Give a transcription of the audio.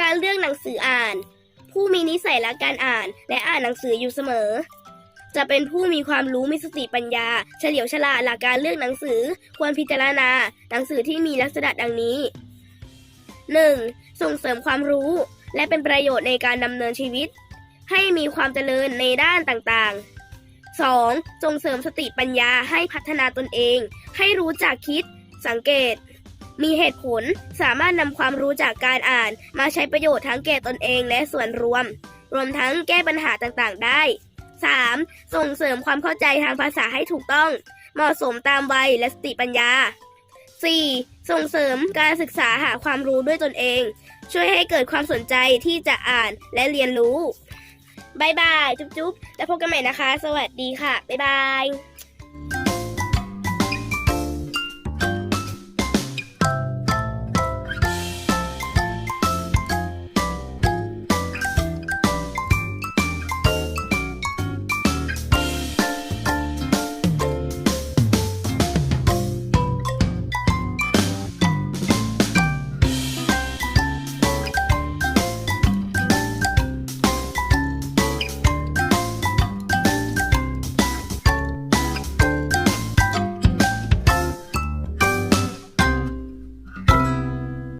การเลือกหนังสืออ่าน ผู้มีนิสัยรักการอ่าน และอ่านหนังสืออยู่เสมอ จะเป็นผู้มีความรู้มีสติปัญญา เฉลียวฉลาดหลักการเลือกหนังสือ ควรพิจารณา หนังสือที่มีลักษณะดังนี้ 1. ส่งเสริมความรู้ และเป็นประโยชน์ในการดำเนินชีวิต ให้มีความเจริญในด้านต่างๆ 2. ส่งเสริมสติปัญญาให้พัฒนาตนเอง ให้รู้จักคิด สังเกต มีเหตุผลสามารถนำความรู้จากการอ่าน มาใช้ประโยชน์ทั้งแก่ตนเองและส่วนรวม รวมทั้งแก้ปัญหาต่างๆ ได้ 3. ส่งเสริมความเข้าใจทางภาษาให้ถูกต้อง เหมาะสมตามวัยและสติปัญญา 4. ส่งเสริมการศึกษาหาความรู้ด้วยตนเอง ช่วยให้เกิดความสนใจที่จะอ่านและเรียนรู้บายบาย จุ๊บๆ แล้วพบกันใหม่นะคะ สวัสดีค่ะ บ๊ายบาย